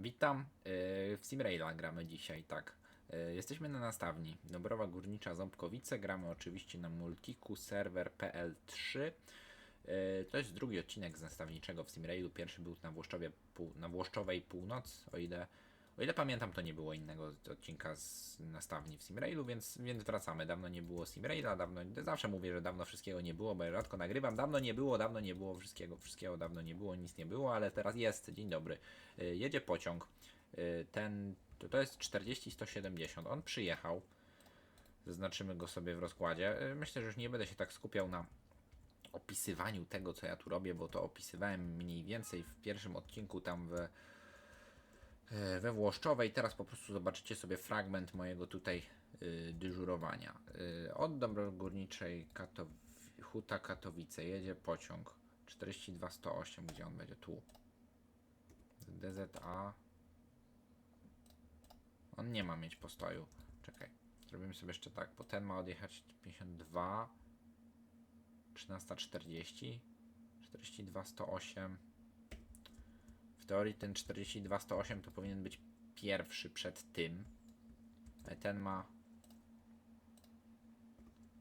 Witam. Yy, W Simraila gramy dzisiaj, tak. Yy, Jesteśmy na nastawni. Dobrowa Górnicza Ząbkowice. Gramy oczywiście na Multiku serwer PL3. Yy, To jest drugi odcinek z nastawniczego w Simrailu. Pierwszy był na, Włoszczowie, na Włoszczowej Północ, o ile, o ile pamiętam, to nie było innego odcinka z nastawni w Simrailu, więc, więc wracamy. Dawno nie było Simraila, dawno, zawsze mówię, że dawno wszystkiego nie było, bo ja rzadko nagrywam. Dawno nie było, dawno nie było wszystkiego, wszystkiego dawno nie było, nic nie było, ale teraz jest. Dzień dobry. Y, Jedzie pociąg. Y, Ten, to, to jest 40-170. On przyjechał. Zaznaczymy go sobie w rozkładzie. Y, Myślę, że już nie będę się tak skupiał na opisywaniu tego, co ja tu robię, bo to opisywałem mniej więcej w pierwszym odcinku tam e, we Włoszczowej. Teraz po prostu zobaczycie sobie fragment mojego tutaj y, dyżurowania. Y, od Dobrogórniczej Katow Huta Katowice jedzie pociąg 42108, gdzie on będzie? Tu. DZA. On nie ma mieć postoju. Czekaj. Zrobimy sobie jeszcze tak, bo ten ma odjechać 52. 13.40. 42.108. W teorii ten 42.108 to powinien być pierwszy przed tym. Ale ten ma.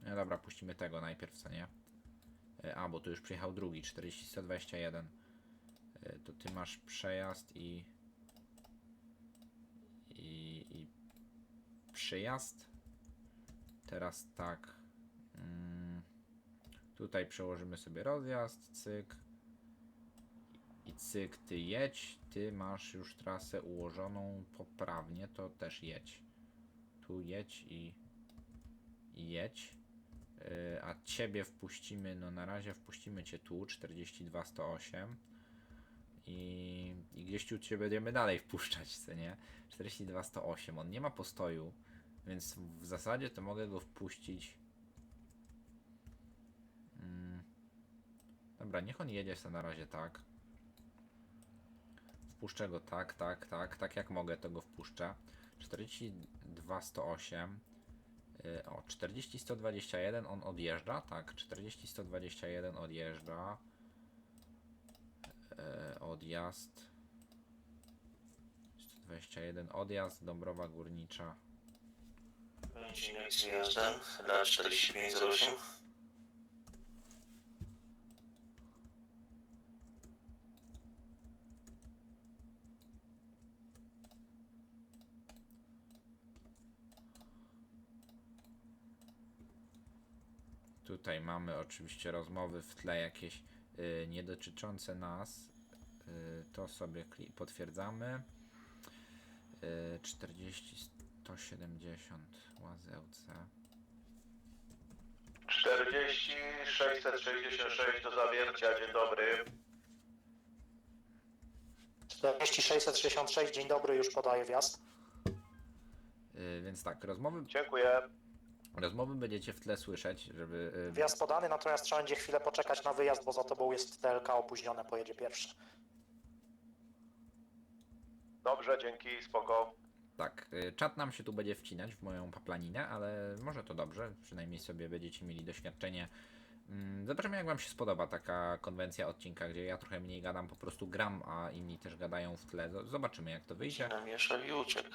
No dobra, puścimy tego najpierw, co nie? E, A, bo tu już przyjechał drugi, 40.121. E, To ty masz przejazd i. I. i przyjazd. Teraz tak. Mm, tutaj przełożymy sobie rozjazd, cyk. I cyk, ty jedź. Ty masz już trasę ułożoną poprawnie, to też jedź. Tu jedź i. jedź. Yy, a ciebie wpuścimy, no na razie wpuścimy cię tu, 42-108 i, i gdzieś tu cię będziemy dalej wpuszczać, co nie? 42-108, on nie ma postoju, więc w zasadzie to mogę go wpuścić mm. Dobra, niech on jedzie sobie na razie tak wpuszczę go tak, tak, tak, tak jak mogę to go wpuszczę 42-108 Y, O, 40-121 on odjeżdża, tak, 40-121 odjeżdża. E, odjazd. 121 odjazd, Dąbrowa Górnicza. Odcinek z jazdem, lat 4508. Tutaj mamy oczywiście rozmowy w tle jakieś y, nie dotyczące nas. Y, to sobie potwierdzamy. Y, 40 170 łazełce. 40 666 do zawiercia, dzień dobry. 40666, dzień dobry, już podaję wjazd. Y, więc tak, rozmowy, Dziękuję. Rozmowy będziecie w tle słyszeć, żeby. y, Wjazd podany, natomiast trzeba będzie chwilę poczekać na wyjazd, bo za tobą jest TLK opóźnione, pojedzie pierwszy. Dobrze, dzięki, spoko. Tak, y, czat nam się tu będzie wcinać w moją paplaninę, ale może to dobrze, przynajmniej sobie będziecie mieli doświadczenie. Mm, Zobaczymy jak wam się spodoba taka konwencja odcinka, gdzie ja trochę mniej gadam, po prostu gram, a inni też gadają w tle. Z- Zobaczymy jak to wyjdzie. Namieszał i uciekł.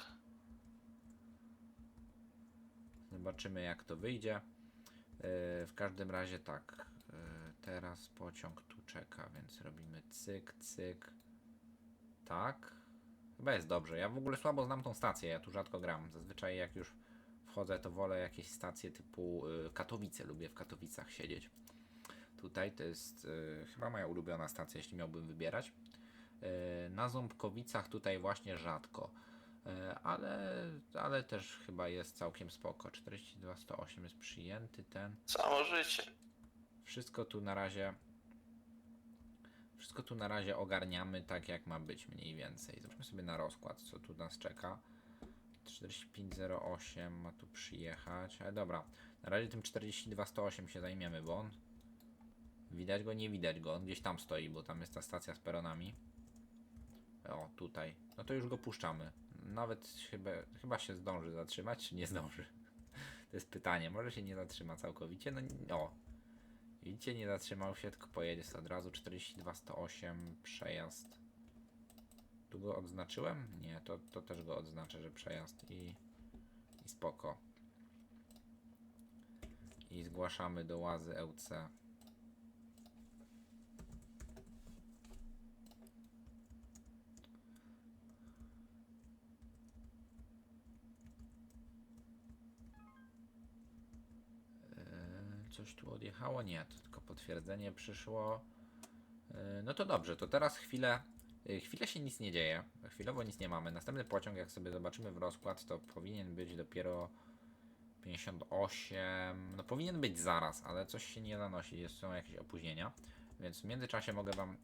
Zobaczymy jak to wyjdzie. Yy, W każdym razie tak. yy, Teraz pociąg tu czeka, więc robimy cyk, cyk. Tak. Chyba jest dobrze. Ja w ogóle słabo znam tą stację, ja tu rzadko gram. Zazwyczaj jak już wchodzę, to wolę jakieś stacje typu yy, Katowice. Lubię w Katowicach siedzieć. Tutaj to jest chyba moja ulubiona stacja, jeśli miałbym wybierać. Na Ząbkowicach tutaj właśnie rzadko. E, ale, ale też chyba jest całkiem spoko. 42-108 jest przyjęty ten. Samo życie. Wszystko tu na razie. Wszystko tu na razie ogarniamy tak jak ma być mniej więcej. Zobaczmy sobie na rozkład, co tu nas czeka. 4508 ma tu przyjechać. Ale dobra, na razie tym 42-108 się zajmiemy, bo on. Widać go, nie widać go. On gdzieś tam stoi, bo tam jest ta stacja z peronami. O, tutaj. No to już go puszczamy. Nawet chyba, chyba się zdąży zatrzymać, czy nie zdąży? To jest pytanie. Może się nie zatrzyma całkowicie? No. Widzicie, nie zatrzymał się, tylko pojedzie od razu 42-108 przejazd Tu go odznaczyłem? Nie, to, to też go odznaczę, że przejazd i, i spoko. I zgłaszamy do łazy LC. Coś tu odjechało? Nie, to tylko potwierdzenie przyszło. Eee, No to dobrze, to teraz chwilę. y, Chwilę się nic nie dzieje. Chwilowo nic nie mamy. Następny pociąg, jak sobie zobaczymy w rozkład, to powinien być dopiero 58. No powinien być zaraz, ale coś się nie zanosi. Jest, są jakieś opóźnienia. Więc w międzyczasie mogę wam.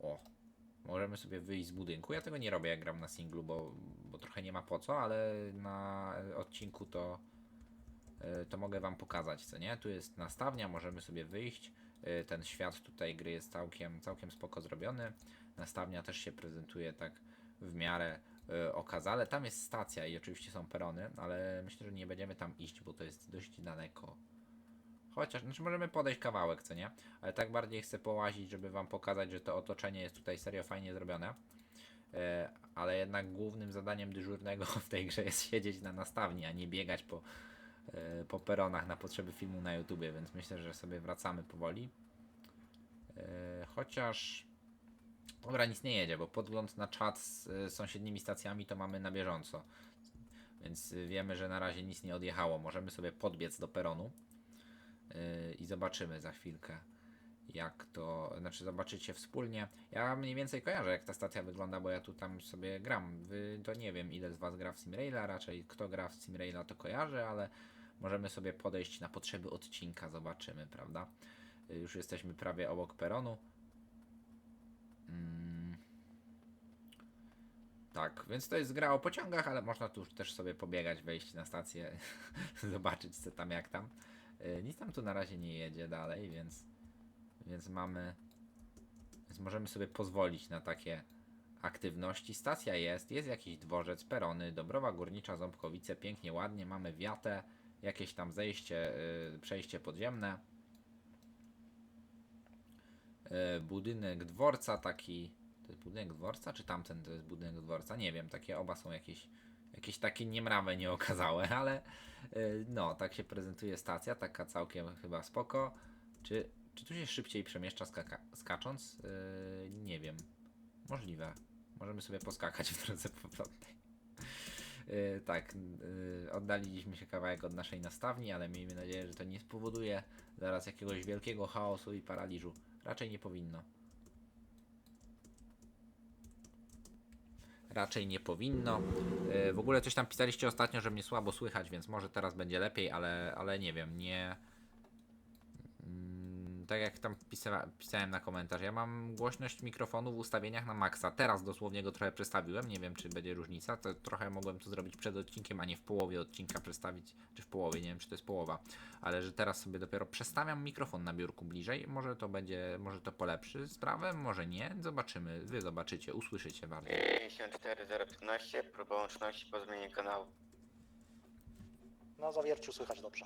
O! Możemy sobie wyjść z budynku. Ja tego nie robię jak gram na singlu, bo, bo trochę nie ma po co, ale na odcinku to to mogę wam pokazać, co nie? Tu jest nastawnia, możemy sobie wyjść. E, Ten świat tutaj gry jest całkiem, całkiem spoko zrobiony. Nastawnia też się prezentuje tak w miarę e, okazale. Tam jest stacja i oczywiście są perony, ale myślę, że nie będziemy tam iść, bo to jest dość daleko. Chociaż, znaczy możemy podejść kawałek, co nie? Ale tak bardziej chcę połazić, żeby wam pokazać, że to otoczenie jest tutaj serio fajnie zrobione. E, ale jednak głównym zadaniem dyżurnego w tej grze jest siedzieć na nastawni, a nie biegać po, e, po peronach na potrzeby filmu na YouTubie, więc myślę, że sobie wracamy powoli. E, Chociaż. Dobra, nic nie jedzie, bo podgląd na czat z e, sąsiednimi stacjami to mamy na bieżąco. Więc e, wiemy, że na razie nic nie odjechało. Możemy sobie podbiec do peronu e, i zobaczymy za chwilkę, jak to. Znaczy, zobaczycie wspólnie. Ja mniej więcej kojarzę, jak ta stacja wygląda, bo ja tu tam sobie gram. Wy to nie wiem, ile z Was gra w Simraila, raczej kto gra w Simraila to kojarzy, ale możemy sobie podejść na potrzeby odcinka, zobaczymy, prawda? Y, Już jesteśmy prawie obok peronu. Mm. Tak, więc to jest gra o pociągach, ale można tu też sobie pobiegać, wejść na stację, zobaczyć co tam jak tam. Y, Nic tam tu na razie nie jedzie dalej, więc, więc mamy. Więc możemy sobie pozwolić na takie aktywności. Stacja jest, jest jakiś dworzec, perony, Dobrowa Górnicza, Ząbkowice, pięknie, ładnie, mamy wiatę, jakieś tam zejście, y, przejście podziemne. Y, budynek dworca taki, to jest budynek dworca, czy tamten to jest budynek dworca? Nie wiem, takie oba są jakieś, jakieś takie niemrawe, nieokazałe, ale y, no, tak się prezentuje stacja, taka całkiem chyba spoko. Czy, czy tu się szybciej przemieszcza skaka- skacząc? Y, nie wiem. Możliwe. Możemy sobie poskakać w drodze powrotnej. Yy, tak, yy, oddaliliśmy się kawałek od naszej nastawni, ale miejmy nadzieję, że to nie spowoduje zaraz jakiegoś wielkiego chaosu i paraliżu. Raczej nie powinno. Raczej nie powinno. Yy, w ogóle coś tam pisaliście ostatnio, że mnie słabo słychać, więc może teraz będzie lepiej, ale, ale nie wiem, nie. Tak jak tam pisa pisałem na komentarz, ja mam głośność mikrofonu w ustawieniach na maksa. Teraz dosłownie go trochę przestawiłem, nie wiem czy będzie różnica. To trochę mogłem to zrobić przed odcinkiem, a nie w połowie odcinka przestawić, czy w połowie, nie wiem czy to jest połowa. Ale że teraz sobie dopiero przestawiam mikrofon na biurku bliżej, może to będzie, może to polepszy sprawę, może nie. Zobaczymy, wy zobaczycie, usłyszycie bardziej. 54015, próba łączności po zmianie kanału. Na zawierciu słychać dobrze.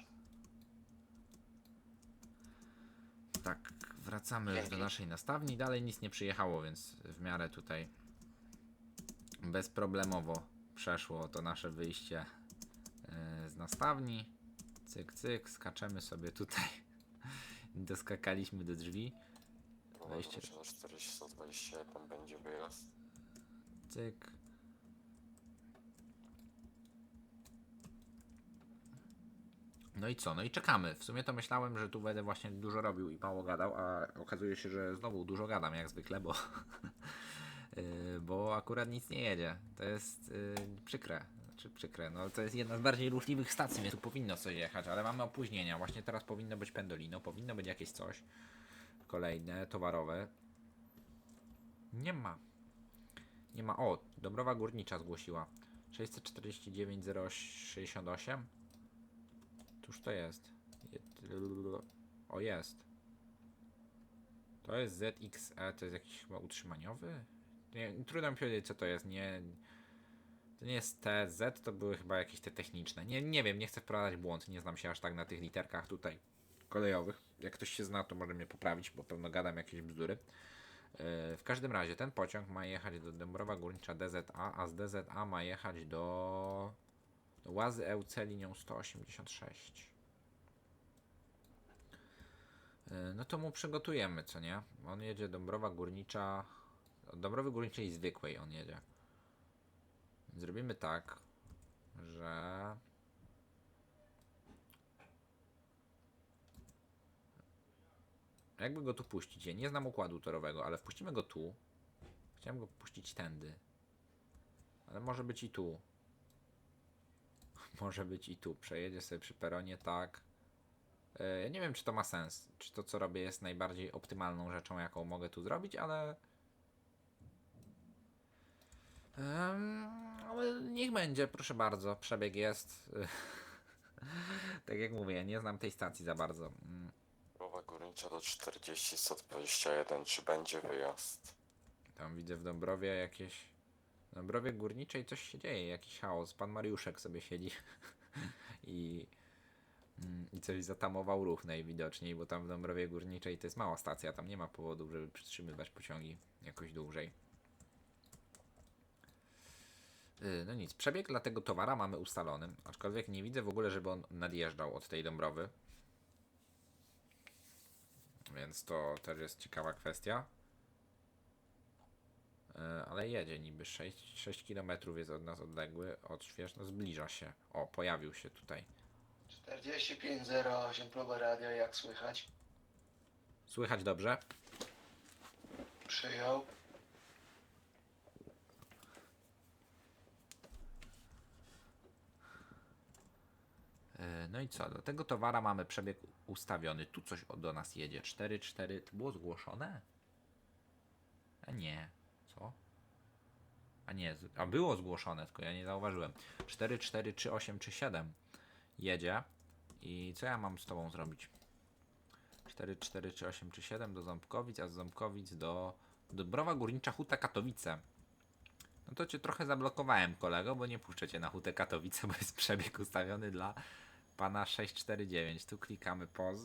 Tak, wracamy już do naszej nastawni. Dalej nic nie przyjechało, więc w miarę tutaj bezproblemowo przeszło to nasze wyjście e, z nastawni. Cyk, cyk, skaczemy sobie tutaj. Doskakaliśmy do drzwi. Wejście. Wejście. 420 tam będzie wyjazd. Cyk. No i co? No i czekamy. W sumie to myślałem, że tu będę właśnie dużo robił i mało gadał, a okazuje się, że znowu dużo gadam jak zwykle, bo, yy, bo akurat nic nie jedzie. To jest yy, przykre. Znaczy przykre, no to jest jedna z bardziej ruchliwych stacji, więc tu powinno coś jechać, ale mamy opóźnienia. Właśnie teraz powinno być pendolino, powinno być jakieś coś kolejne, towarowe. Nie ma. Nie ma. O, Dobrowa Górnicza zgłosiła. 649 068. Cóż to jest? Je- O, jest. To jest ZXE, to jest jakiś chyba utrzymaniowy? Nie, trudno mi powiedzieć, co to jest. Nie. To nie jest TZ, to były chyba jakieś te techniczne. Nie, nie wiem, nie chcę wprowadzać błąd. Nie znam się aż tak na tych literkach tutaj kolejowych. Jak ktoś się zna, to może mnie poprawić, bo pewno gadam jakieś bzdury. W każdym razie ten pociąg ma jechać do Dąbrowa Górnicza DZA, a z DZA ma jechać do Łazy EUC linią 186. Yy, No to mu przygotujemy, co nie? On jedzie Dąbrowa Górnicza. Od Dąbrowy Górniczej zwykłej on jedzie. Zrobimy tak, że. Jakby go tu puścić? Ja nie znam układu torowego, ale wpuścimy go tu. Chciałem go puścić tędy. Ale może być i tu. Może być i tu. Przejedzie sobie przy peronie tak. E, Ja nie wiem, czy to ma sens. Czy to, co robię, jest najbardziej optymalną rzeczą, jaką mogę tu zrobić, ale. Ale niech będzie, proszę bardzo. Przebieg jest. tak jak mówię, nie znam tej stacji za bardzo. Mm, Dąbrowa Górnicza do 40, 121. Czy będzie wyjazd? Tam widzę w Dąbrowie jakieś. W Dąbrowie Górniczej coś się dzieje, jakiś chaos. Pan Mariuszek sobie siedzi i, mm, i coś zatamował ruch najwidoczniej, bo tam w Dąbrowie Górniczej to jest mała stacja, tam nie ma powodów, żeby przytrzymywać pociągi jakoś dłużej. Yy, No nic, przebieg dla tego towara mamy ustalony, aczkolwiek nie widzę w ogóle, żeby on nadjeżdżał od tej Dąbrowy. Więc to też jest ciekawa kwestia. E, ale jedzie niby 6, 6 km jest od nas odległy, od Świeszno zbliża się. O, pojawił się tutaj. 4508 próba radia, jak słychać? Słychać dobrze? Przyjął. E, No i co? Do tego towara mamy przebieg ustawiony. Tu coś do nas jedzie. 4-4. To było zgłoszone? A nie. A nie. A było zgłoszone, tylko ja nie zauważyłem. 4, 4, 3, 8 czy 7 jedzie. I co ja mam z tobą zrobić? 4, 4, czy 8 czy 7 do Ząbkowic, a z Ząbkowic do Dobrowa Górnicza Huta Katowice. No to cię trochę zablokowałem, kolego, bo nie puszczę cię na Hutę Katowice, bo jest przebieg ustawiony dla pana 649. Tu klikamy poz.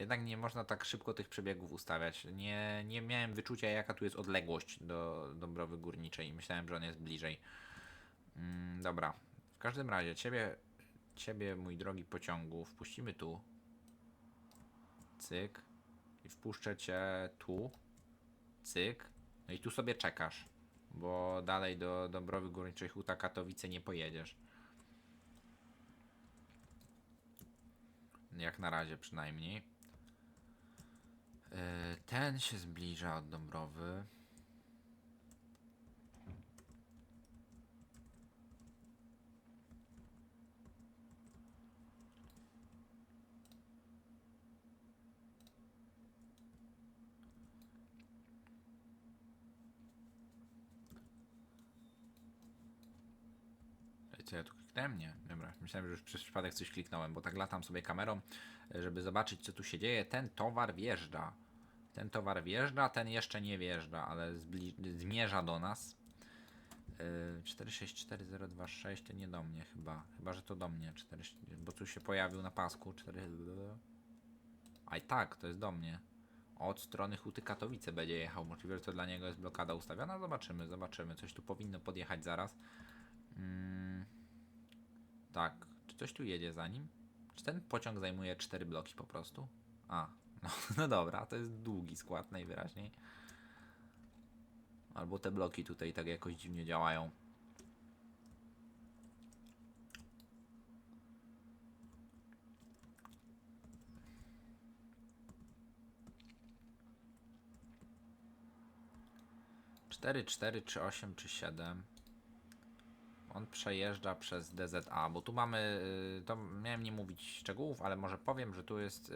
Jednak nie można tak szybko tych przebiegów ustawiać. Nie, nie miałem wyczucia, jaka tu jest odległość do Dąbrowy Górniczej. Myślałem, że on jest bliżej. Mm, dobra. W każdym razie, ciebie, ciebie, mój drogi pociągu, wpuścimy tu. Cyk. I wpuszczę cię tu. Cyk. No i tu sobie czekasz. Bo dalej do Dąbrowy Górniczej Huta Katowice nie pojedziesz. Jak na razie przynajmniej. Yy, Ten się zbliża od Dąbrowy. Co ja tu kliknąłem? Nie. Dobra, myślałem, że już przez przypadek coś kliknąłem, bo tak latam sobie kamerą, żeby zobaczyć, co tu się dzieje. Ten towar wjeżdża. Ten towar wjeżdża, ten jeszcze nie wjeżdża, ale zmierza do nas. Yy, 464026 to nie do mnie chyba. Chyba, że to do mnie. 4, bo tu się pojawił na pasku. 4... A i tak, to jest do mnie. Od strony Huty Katowice będzie jechał. Możliwe, że to dla niego jest blokada ustawiona. Zobaczymy, zobaczymy. Coś tu powinno podjechać zaraz. Mm, tak, czy coś tu jedzie za nim? Czy ten pociąg zajmuje 4 bloki po prostu? A, no, no dobra, to jest długi skład najwyraźniej. Albo te bloki tutaj tak jakoś dziwnie działają. Cztery, cztery, czy osiem, czy siedem. On przejeżdża przez DZA, bo tu mamy, y, to miałem nie mówić szczegółów, ale może powiem, że tu jest y,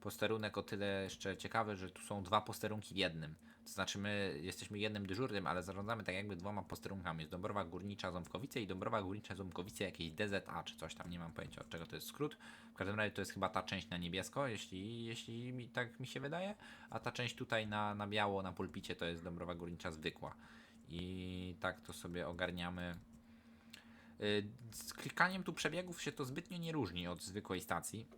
posterunek o tyle jeszcze ciekawy, że tu są dwa posterunki w jednym. To znaczy my jesteśmy jednym dyżurnym, ale zarządzamy tak jakby dwoma posterunkami. Jest Dąbrowa Górnicza Ząbkowice i Dąbrowa Górnicza Ząbkowice jakieś DZA czy coś tam, nie mam pojęcia od czego to jest skrót. W każdym razie to jest chyba ta część na niebiesko, jeśli, jeśli mi, tak mi się wydaje, a ta część tutaj na, na biało na pulpicie to jest Dąbrowa Górnicza zwykła. I tak to sobie ogarniamy. Y, Z klikaniem tu przebiegów się to zbytnio nie różni od zwykłej stacji.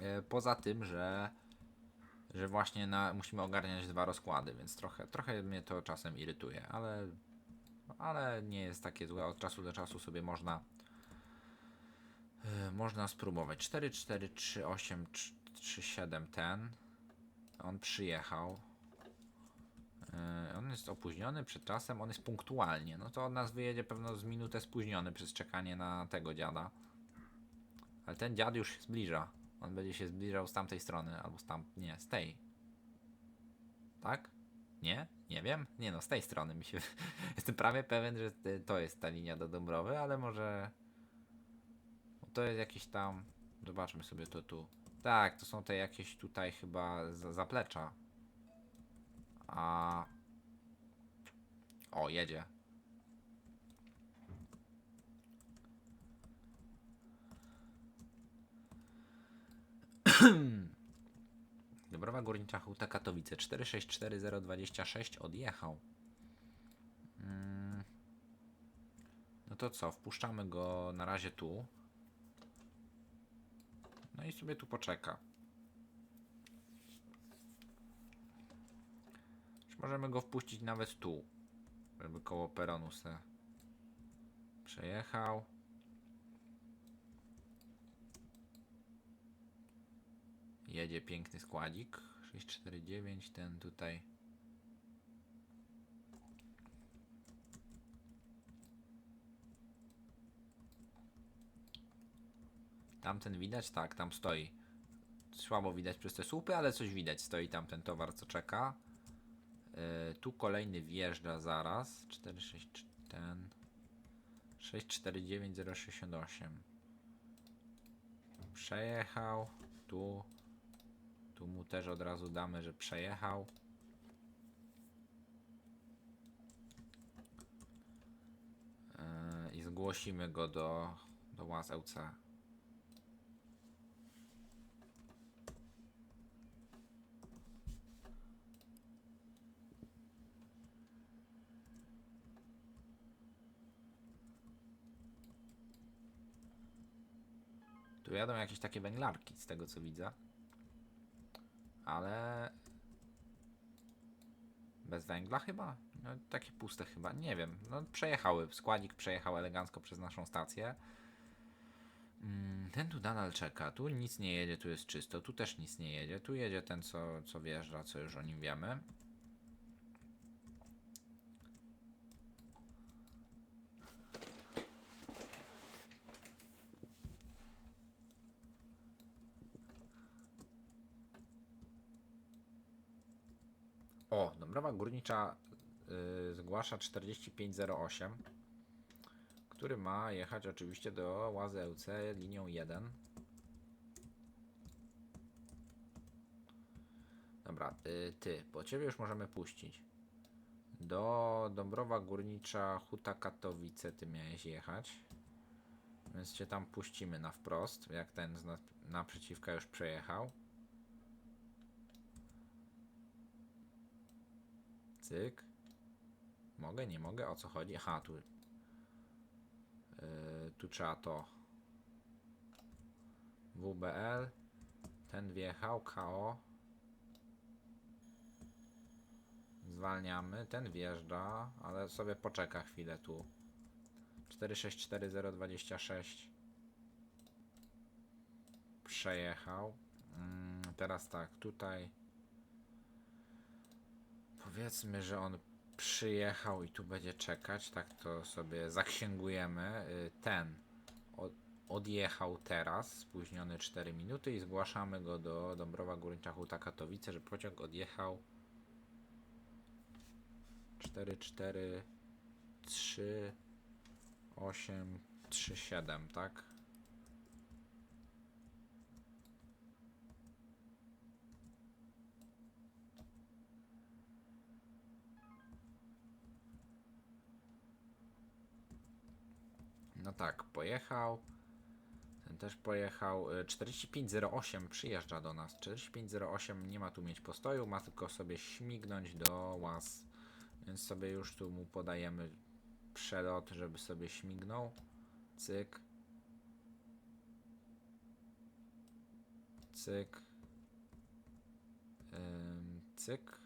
E, poza tym, że że właśnie na, musimy ogarniać dwa rozkłady, więc trochę, trochę mnie to czasem irytuje, ale, ale nie jest takie złe. Od czasu do czasu sobie można yy, można spróbować. 4, 4, 3, 8, 3, 7 ten. On przyjechał. Yy, on jest opóźniony przed czasem, on jest punktualnie. No to od nas wyjedzie pewno z minutę spóźniony przez czekanie na tego dziada. Ale ten dziad już się zbliża. On będzie się zbliżał z tamtej strony, albo z tam. Nie, z tej. Tak? Nie? Nie wiem. Nie no, z tej strony mi się. Jestem prawie pewien, że to jest ta linia do Dąbrowy, ale może. To jest jakieś tam. Zobaczmy sobie to tu. Tak, to są te jakieś tutaj chyba za- zaplecza. A. O, jedzie. Dobrowa Górnicza Huta Katowice 464026 odjechał. Mm. No to co, wpuszczamy go na razie tu. No i sobie tu poczeka. Możemy go wpuścić nawet tu, żeby koło peronu se przejechał. Jedzie piękny składzik. 649, ten tutaj. Tamten widać? Tak, tam stoi. Słabo widać przez te słupy, ale coś widać. Stoi tam ten towar, co czeka. Yy, tu kolejny wjeżdża zaraz. 46, ten. 649068. Przejechał. Tu. Tu mu też od razu damy, że przejechał. Yy, I zgłosimy go do, do łaz LC. Tu jadą jakieś takie węglarki, z tego co widzę. Ale. Bez węgla chyba? No, takie puste chyba, nie wiem. No, przejechały. Składzik przejechał elegancko przez naszą stację. Mm, Ten tu nadal czeka. Tu nic nie jedzie, tu jest czysto. Tu też nic nie jedzie. Tu jedzie ten, co, co wjeżdża, co już o nim wiemy. O, Dąbrowa Górnicza y, zgłasza 4508, który ma jechać oczywiście do łazy LC linią 1. Dobra, y, ty, po ciebie już możemy puścić. Do Dąbrowa Górnicza Huta Katowice ty miałeś jechać. Więc cię tam puścimy na wprost, jak ten z na, naprzeciwka już przejechał. Cyk. Mogę, nie mogę? O co chodzi? Aha, tu. Yy, tu trzeba to. WBL. Ten wjechał. KO. Zwalniamy. Ten wjeżdża, ale sobie poczeka chwilę tu. 464026. Przejechał. Mm, teraz tak, tutaj. Powiedzmy, że on przyjechał i tu będzie czekać, tak to sobie zaksięgujemy. Y, Ten od, odjechał teraz, spóźniony 4 minuty i zgłaszamy go do Dąbrowa Górnicza Huta Katowice, że pociąg odjechał 4, 4, 3, 8, 3, 7, tak? No tak, pojechał. Ten też pojechał. Y, 4508 przyjeżdża do nas. 4508 nie ma tu mieć postoju, ma tylko sobie śmignąć do łaz. Więc sobie już tu mu podajemy przelot, żeby sobie śmignął. Cyk. cyk, ym, cyk,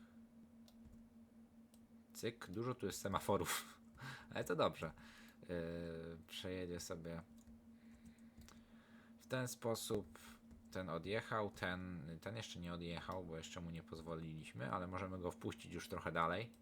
cyk. Dużo tu jest semaforów, ale to dobrze. Yy, przejedzie sobie w ten sposób. Ten odjechał, ten, ten jeszcze nie odjechał, bo jeszcze mu nie pozwoliliśmy, ale możemy go wpuścić już trochę dalej.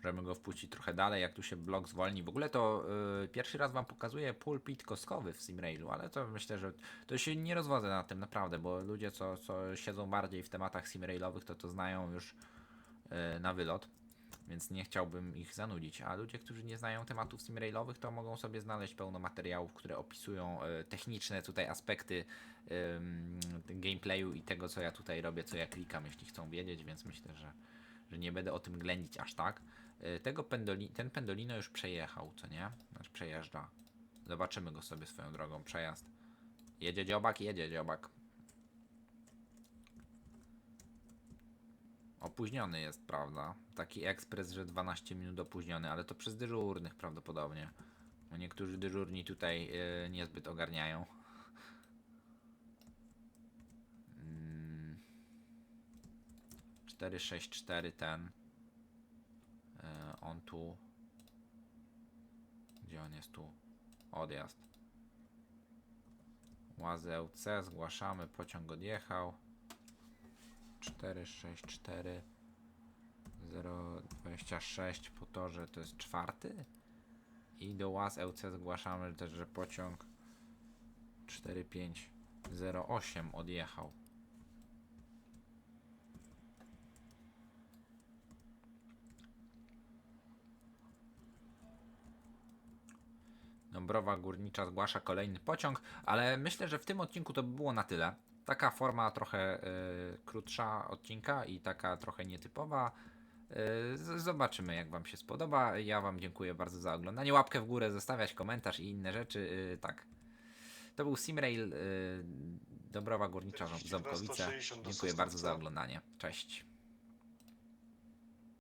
Możemy go wpuścić trochę dalej, jak tu się blok zwolni. W ogóle to yy, pierwszy raz wam pokazuję pulpit kostkowy w Simrailu, ale to myślę, że to się nie rozwodzę na tym naprawdę, bo ludzie, co, co siedzą bardziej w tematach Simrailowych, to to znają już yy, na wylot, więc nie chciałbym ich zanudzić. A ludzie, którzy nie znają tematów Simrailowych, to mogą sobie znaleźć pełno materiałów, które opisują yy, techniczne tutaj aspekty gameplayu i tego, co ja tutaj robię, co ja klikam, jeśli chcą wiedzieć, więc myślę, że że nie będę o tym ględzić aż tak. Y, Tego pendoli ten pendolino już przejechał, co nie? Znaczy przejeżdża. Zobaczymy go sobie swoją drogą. Przejazd. Jedzie dziobak, jedzie dziobak. Opóźniony jest, prawda? Taki ekspres, że 12 minut opóźniony, ale to przez dyżurnych prawdopodobnie. Bo niektórzy dyżurni tutaj yy, niezbyt ogarniają. Mm. 464 ten. E, on tu. Gdzie on jest tu? Odjazd. Łazy LC, zgłaszamy, pociąg odjechał. 464 026 po torze to jest czwarty. I do łaz LC zgłaszamy też, że pociąg 4508 odjechał. Dąbrowa Górnicza zgłasza kolejny pociąg, ale myślę, że w tym odcinku to by było na tyle. Taka forma trochę y, krótsza odcinka i taka trochę nietypowa. Y, z- zobaczymy, jak Wam się spodoba. Ja Wam dziękuję bardzo za oglądanie. Łapkę w górę, zostawiać komentarz i inne rzeczy. Y, tak. To był Simrail y, Dąbrowa Górnicza Ząb- Ząbkowice. Dziękuję bardzo za oglądanie. Cześć.